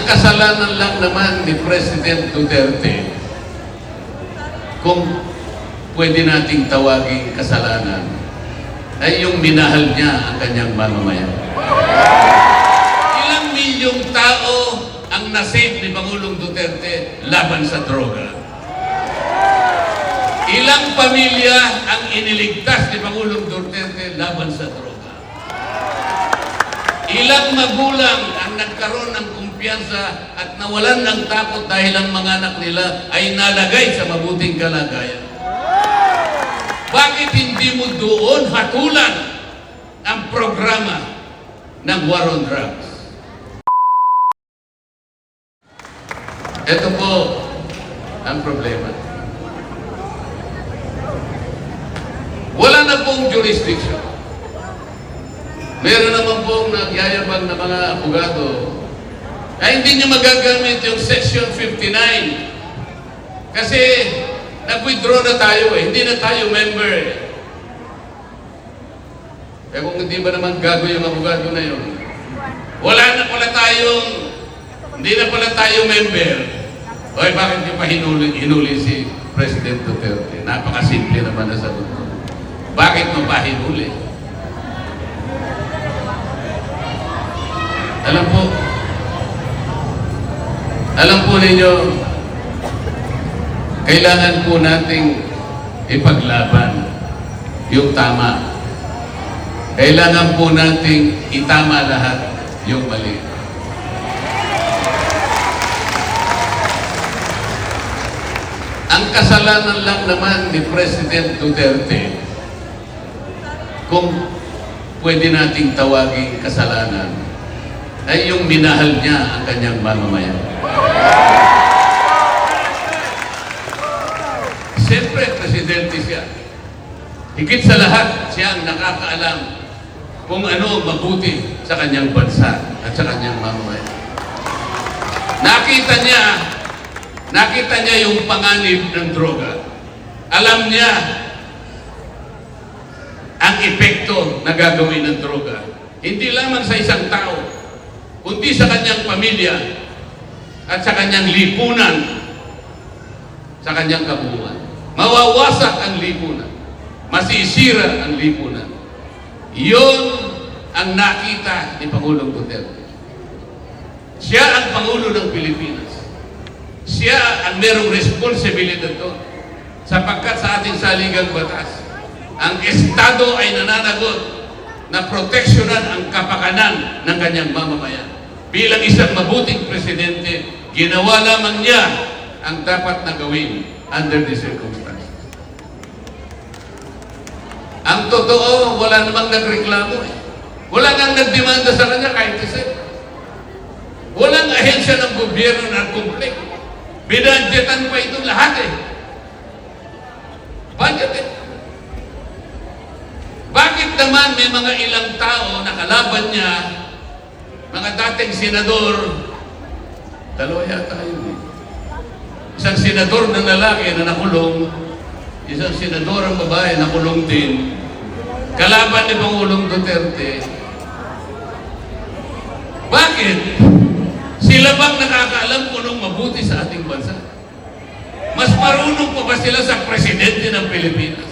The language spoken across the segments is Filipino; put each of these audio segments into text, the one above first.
Ang kasalanan lang naman ni President Duterte, kung pwede nating tawaging kasalanan, ay yung minahal niya ang kanyang mamamayan. Ilang milyong tao ang nasave ni Pangulong Duterte laban sa droga. Ilang pamilya ang iniligtas ni Pangulong Duterte laban sa droga. Ilang magulang ang nagkaroon ng kumpiyansa at nawalan ng takot dahil ang mga anak nila ay nalagay sa mabuting kalagayan. Bakit hindi mo doon hatulan ang programa ng war on drugs? Ito po ang problema. Wala na pong jurisdiction. Meron naman pong nagyayabang na mga abogado ay hindi niya magagamit yung Section 59. Kasi nag-withdraw na tayo eh. Hindi na tayo member eh. Eh kung hindi ba naman gago yung abogado na yun? Wala na pala tayong, hindi na pala tayo member. Oy, bakit niyo pa hinuli, hinuli si President Duterte? Napakasimple naman na sagot. Bakit mo pa hinuli? Alam po, alam po ninyo, kailangan po nating ipaglaban yung tama. Kailangan po nating itama lahat yung mali. Ang kasalanan lang naman ni President Duterte, kung pwede nating tawaging kasalanan, ay yung minahal niya ang kanyang mamamayan. Siyempre, presidente siya. Higit sa lahat, siya ang nakakaalam kung ano mabuti sa kanyang bansa at sa kanyang mamamayan. Nakita niya, nakita niya yung panganib ng droga. Alam niya ang epekto na gagawin ng droga. Hindi lamang sa isang tao, kundi sa kanyang pamilya at sa kanyang lipunan, sa kanyang kabuuan. Mawawasak ang lipunan. Masisira ang lipunan. Iyon ang nakita ni Pangulong Duterte. Siya ang Pangulo ng Pilipinas. Siya ang merong responsibilidad doon. Sapagkat sa ating saligang batas, ang Estado ay nananagot na proteksyonan ang kapakanan ng kanyang mamamayan. Bilang isang mabuting presidente, ginawa lamang niya ang dapat na gawin under the circumstances. Ang totoo, wala namang nagreklamo eh. Wala nang nagdemanda sa kanya kahit isa. Walang ahensya ng gobyerno na kumplek. Binadgetan pa itong lahat eh. Budget eh. Bakit naman may mga ilang tao na kalaban niya, mga dating senador, dalawa yata yun eh. Isang senador na lalaki na nakulong, isang senador ang babae na nakulong din, kalaban ni Pangulong Duterte. Bakit? Sila bang nakakaalam kung anong mabuti sa ating bansa? Mas marunong pa ba sila sa presidente ng Pilipinas?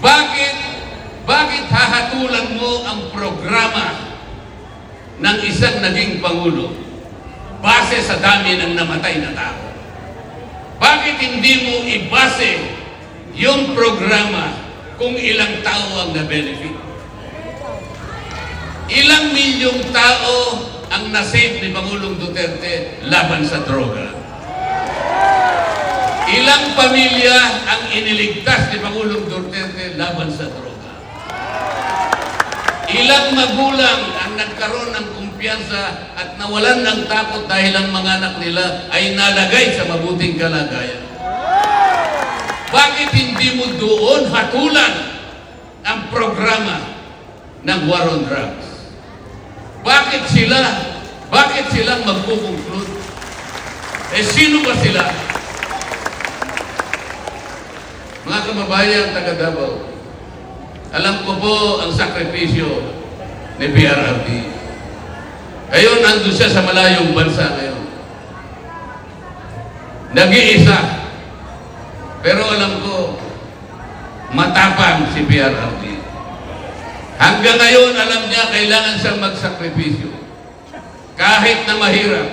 Bakit, bakit programa ng isang naging Pangulo base sa dami ng namatay na tao? Bakit hindi mo ibase yung programa kung ilang tao ang na-benefit? Ilang milyong tao ang nasave ni Pangulong Duterte laban sa droga? Ilang pamilya ang iniligtas ni Pangulong Duterte laban sa droga? Ilang magulang ang nagkaroon ng kumpiyansa at nawalan ng takot dahil ang mga anak nila ay nalagay sa mabuting kalagayan? Bakit hindi mo doon hatulan ang programa ng war on drugs? Bakit sila, bakit silang magkukonclude? Eh sino ba sila? Mga kababayan taga Davao, alam ko po ang sakripisyo ni PRRD. Ngayon, nandun siya sa malayong bansa ngayon. Nag-iisa. Pero alam ko, matapang si PRRD. Hanggang ngayon, alam niya, kailangan siyang magsakripisyo. Kahit na mahirap,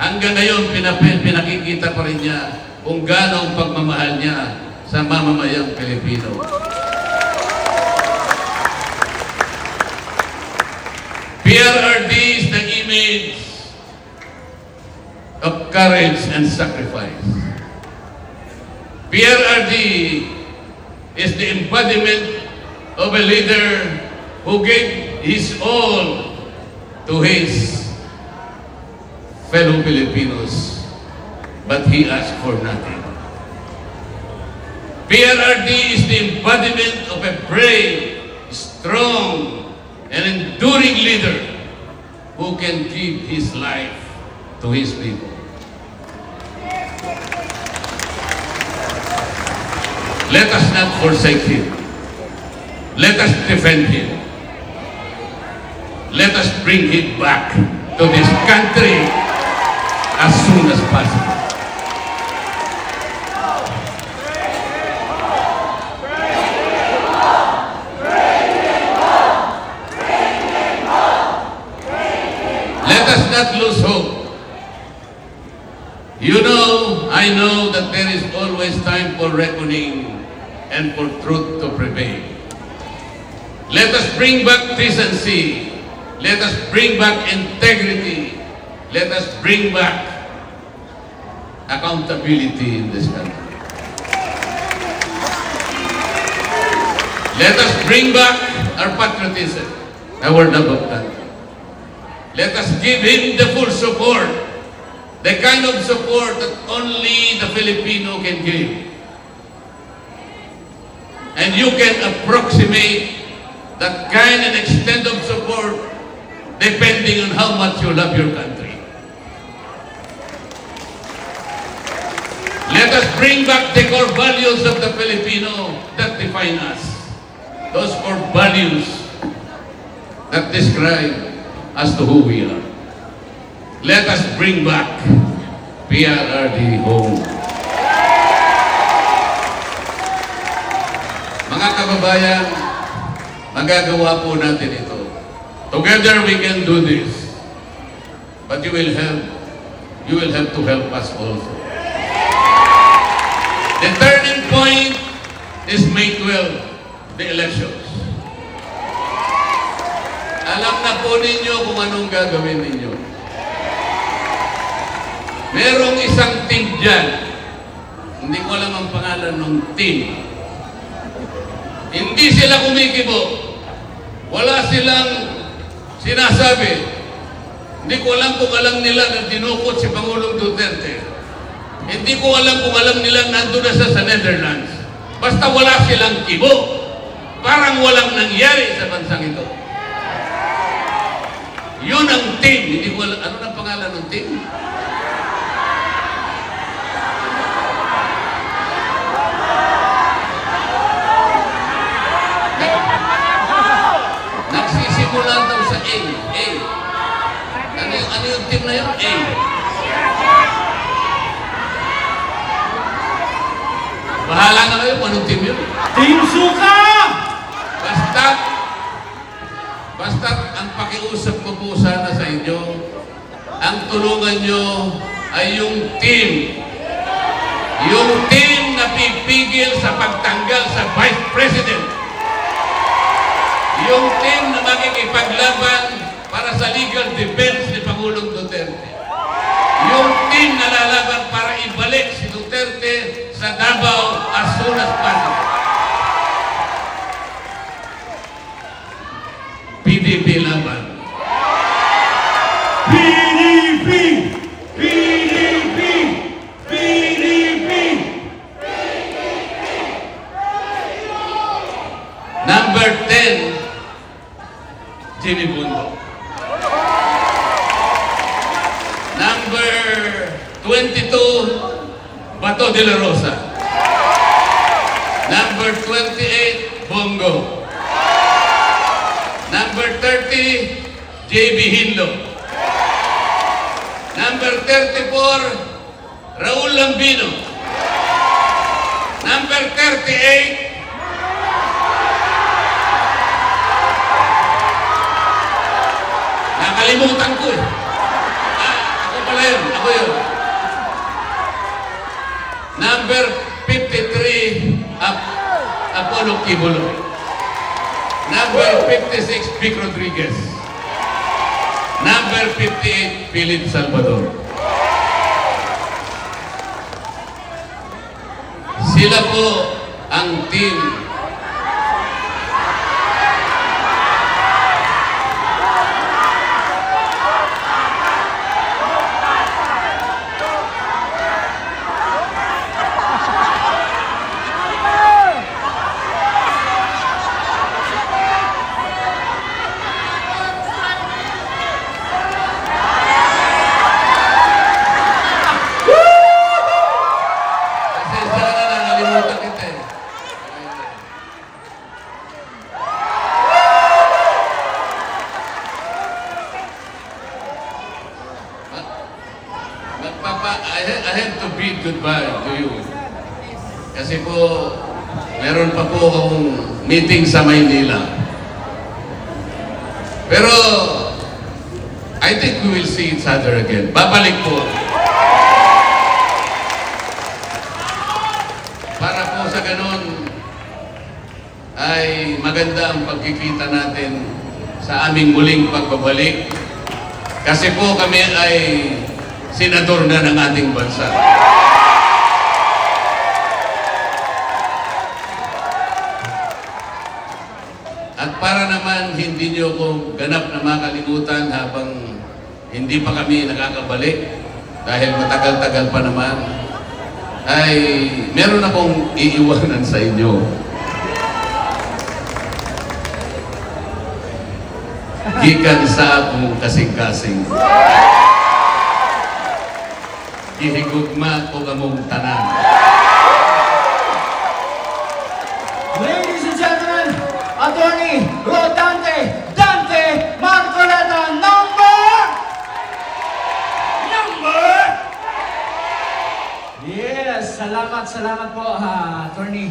hanggang ngayon, pinap- pinakikita pa rin niya kung gaano ang pagmamahal niya sa mamamayang Pilipino. PRRD is the image of courage and sacrifice. PRRD is the embodiment of a leader who gave his all to his fellow Filipinos, but he asked for nothing. PRRD is the embodiment of a brave, strong, and enduring leader who can give his life to his people. Let us not forsake him. Let us defend him. Let us bring him back to this country as soon as possible. And for truth to prevail. Let us bring back decency. Let us bring back integrity. Let us bring back accountability in this country. Let us bring back our patriotism, our love of country. Let us give him the full support, the kind of support that only the Filipino can give. And you can approximate that kind and extent of support depending on how much you love your country. Let us bring back the core values of the Filipino that define us. Those core values that describe as to who we are. Let us bring back PRRD home. Mga kababayan, magagawa po natin ito. Together we can do this. But you will help, you will have to help us also. The turning point is May 12, the elections. Alam na po ninyo kung anong gagawin ninyo. Merong isang team dyan. Hindi ko alam ang pangalan ng team. Hindi sila kumikibo. Wala silang sinasabi. Hindi ko alam kung alam nila na dinukot si Pangulong Duterte. Hindi ko alam kung alam nila nandun na siya sa Netherlands. Basta wala silang kibo. Parang walang nangyari sa bansang ito. Yun ang team. Hindi ko alam. Ano na pangalan ng team? A. A. Ano yung, ano yung team na yun? A. Bahala na kayo kung anong team yun. Team Suka! Basta, basta ang pakiusap ko po sana sa inyo, ang tulungan nyo ay yung team. Yung team na pipigil sa pagtanggal sa Vice President. Yung team na makikipaglaban sa legal defense ni Pangulong Duterte. Yung team na lalaban para ibalik si Duterte sa Davao as soon as possible. PDP laban. PDP! Number 28, Bongo. Number 30, JB Hinlo. Number 34, Raul Lambino. Number 38, Nakalimutan ko eh. Ah, ako pala yun. Ako yun. Number 53, Ap Apollo Kibulo. Number 56, Vic Rodriguez. Number 58, Philip Salvador. Sila po ang team Pasensya ka na, nakalimutan kita eh. Ma- Magpapa, I, ha- I have to bid goodbye to you. Kasi po, meron pa po akong meeting sa Maynila. Pero, I think we will see each other again. Babalik po. Para po sa ganun, ay maganda ang pagkikita natin sa aming muling pagbabalik. Kasi po kami ay senador na ng ating bansa. Naman hindi niyo ko ganap na makalimutan habang hindi pa kami nakakabalik dahil matagal-tagal pa naman, ay meron akong iiwanan sa inyo. Gikan sa akong kasing-kasing. Gihigugma ko kamong tanan. Salamat, po, ha, Attorney